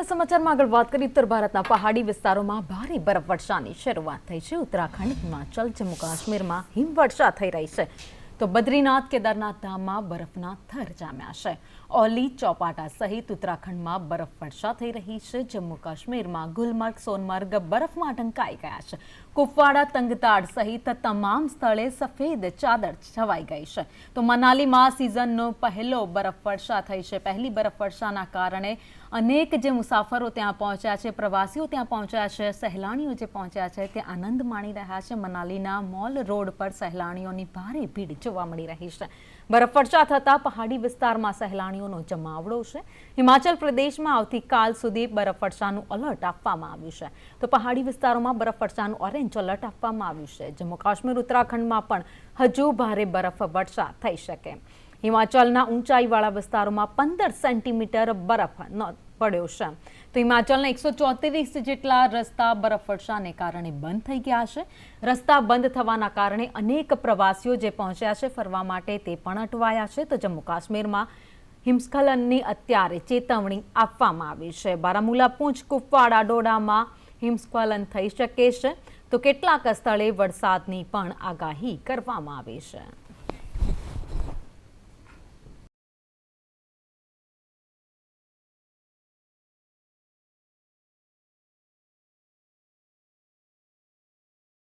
મહત્વના સમાચારમાં આગળ વાત કરીએ, ઉત્તર ભારતના પહાડી વિસ્તારોમાં ભારે બરફવર્ષાની શરૂઆત થઈ છે. ઉત્તરાખંડ, હિમાચલ, જમ્મુ કાશ્મીરમાં હિમવર્ષા થઈ રહી છે. તો બદ્રીનાથ, કેદારનાથ ધામમાં બરફના થર જામ્યા છે. ઓલી, ચોપાટા સહિત ઉત્તરાખંડમાં બરફવર્ષા થઈ રહી છે. જમ્મુ કાશ્મીરમાં ગુલમર્ગ, સોનમર્ગ બરફમાં ઢંકાઈ ગયા છે. કુપવાડા, તંગતાડ સહિત તમામ સ્થળે સફેદ ચાદર છવાઈ ગઈ છે. તો મનાલીમાં સિઝનનો પહેલો બરફવર્ષા થઈ છે. પહેલી બરફવર્ષાના કારણે અનેક જે મુસાફરો ત્યાં પહોંચ્યા છે, પ્રવાસીઓ ત્યાં પહોંચ્યા છે, સહેલાણીઓ જે પહોંચ્યા છે તે આનંદ માણી રહ્યા છે. મનાલીના મોલ રોડ પર સહેલાણીઓની ભારે ભીડ જોવા મળી રહી છે. બરફવર્ષા થતાં પહાડી વિસ્તારમાં સહેલાણીઓનો જમાવડો છે. હિમાચલ પ્રદેશમાં આવતીકાલ સુધી બરફવર્ષાનું અલર્ટ આપવામાં આવ્યું છે. તો પહાડી વિસ્તારોમાં બરફવર્ષાનું ઓરેન્જ અલર્ટ આપવામાં આવ્યું છે. જમ્મુ કાશ્મીર, ઉત્તરાખંડમાં પણ હજુ ભારે બરફ વર્ષા થઈ શકે. હિમાચલના ઊંચાઈવાળા વિસ્તારોમાં પંદર સેન્ટીમીટર બરફ પડ્યો છે. તો હિમાચલના એકસો ચોત્રીસ જેટલા રસ્તા બરફવર્ષાને કારણે બંધ થઈ ગયા છે. રસ્તા બંધ થવાના કારણે અનેક પ્રવાસીઓ જે પહોંચ્યા છે ફરવા માટે તે પણ અટવાયા છે. તો જમ્મુ કાશ્મીરમાં હિમસ્ખલનની અત્યારે ચેતવણી આપવામાં આવી છે. બારામુલા પૂંછ કુપવાડા, ડોડામાં હિમસ્ખલન થઈ શકે છે. તો કેટલાક સ્થળે વરસાદની પણ આગાહી કરવામાં આવી છે.